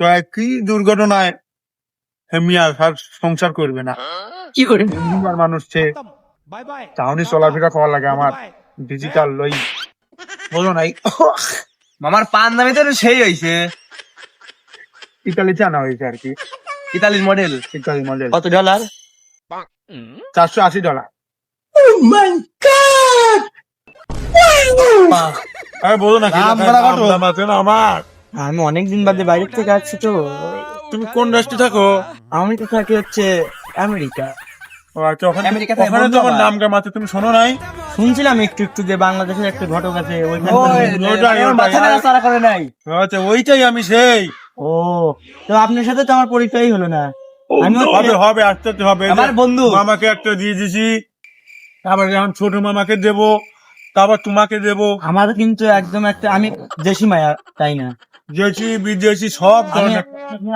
তো কি দুর্ঘটনায় মিয়া আর সংসার করবে না। কি করে? মানুষ সে তাহলে চলাফেরা করা লাগে আমার। ডিজিটাল লই। বলো নাই। মামার পান দামি তো সেই হয়েছে ইতালি জানা হয়েছে আর কি। ইতালির মডেল ইতালি মডেল কত ডলার চারশো আশি ডলার বলো? দাম আছে না আমার। আমি অনেকদিন বাদে বাইরে থেকে আসছি তো। তুমি কোন রাষ্ট্রে থাকো? আমি তো থাকি হচ্ছে আমেরিকা। ও আচ্ছা ওখানে ওখানে তোমার তুমি শোনো নাই? শুনছিলাম একটু একটু যে বাংলাদেশের একটা ঘটক আছে ওইখানে করে নাই। আচ্ছা ওইটাই আমি সেই। ও তো আপনার সাথে তো আমার পরিচয় হলো না। হবে হবে আস্তে আস্তে হবে। আমার বন্ধু। মামাকে একটা দিয়ে দিছি। তারপর এখন ছোট মামাকে দেবো তারপর তোমাকে দেবো। আমার কিন্তু একদম একটা আমি দেশি মায়া তাই না? দেশি বিদেশি সব ধরনের।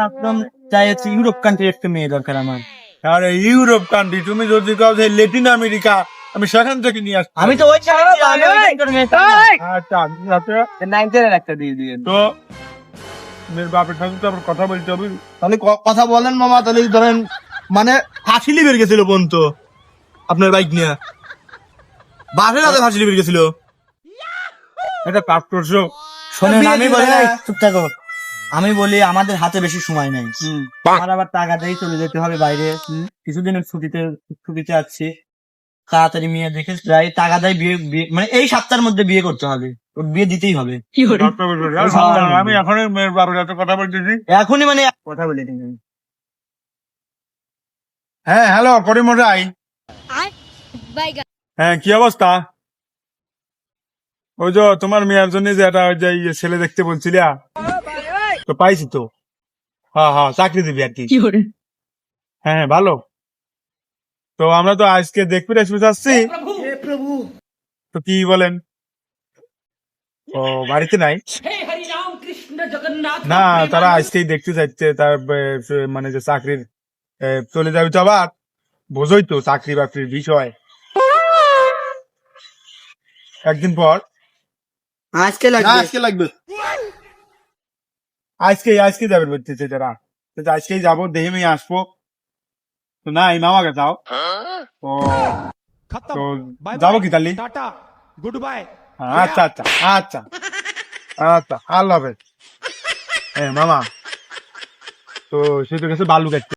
একদম চাই হচ্ছে ইউরোপ কান্ট্রি একটা মেয়ে দরকার আমার। আরে ইউরোপ কান্ট্রি তুমি যদি কাউ সেই লেটিন আমেরিকা আমি সেখান থেকে নিয়ে আসছি আমি তো ওই। আচ্ছা আচ্ছা টেনের একটা দিয়ে দিয়ে তো মেয়ের বাপের সাথে তো আবার কথা বলতে হবে। তাহলে কথা বলেন মামা তাহলে ধরেন মানে ফাঁসিলি বের গেছিল বোন তো আপনার বাইক নিয়ে। বাসের হাতে ফাঁসিলি বের গেছিল। এটা কাজ করছ শোনেন আমি বলি দিবে। চুপ থাকো। আমি বলি আমাদের হাতে বেশি সময় নাই। আমার আবার টাকা দিয়ে চলে যেতে হবে বাইরে। কিছুদিনের ছুটিতে ছুটিতে আছি। তাড়াতাড়ি মেয়ে দেখে যাই টাকা দেয় বিয়ে বিয়ে মানে এই সপ্তাহের মধ্যে বিয়ে করতে হবে। ওর বিয়ে দিতেই হবে। না, আমি এখন মেয়ের বাপের সাথে কথা বলতেছি। এখনই মানে কথা বলে দিন হ্যাঁ হ্যালো করিমশাই হ্যাঁ কি অবস্থা? ওই যে তোমার মেয়ের জন্য যে এটা ওই যে ইয়ে ছেলে দেখতে বলছিলা? তো পাইছি তো। হ্যাঁ হ্যাঁ চাকরি দিবি আর কি। হ্যাঁ, হ্যাঁ ভালো। তো আমরা তো আজকে দেখবি রেসপেস আসছি তো কি বলেন? ও বাড়িতে নাই? না তারা আজকেই দেখতে চাইছে তার মানে যে চাকরির চলে যাবে তো আবার। বোঝই তো চাকরি বাকরির বিষয়। একদিন পর আজকে না, আজকে লাগবে আজকে আজকে যাবে বলতেছে তারা তো আজকেই যাব দেখে মেয়ে আসব তো না এই মামাকে যাও ও তো যাব কি তাহলে টাটা গুড বাই আচ্ছা আচ্ছা আচ্ছা আচ্ছা আল্লাহ হাফেজ হ্যাঁ মামা তো সে তো গেছে বালু কাটতে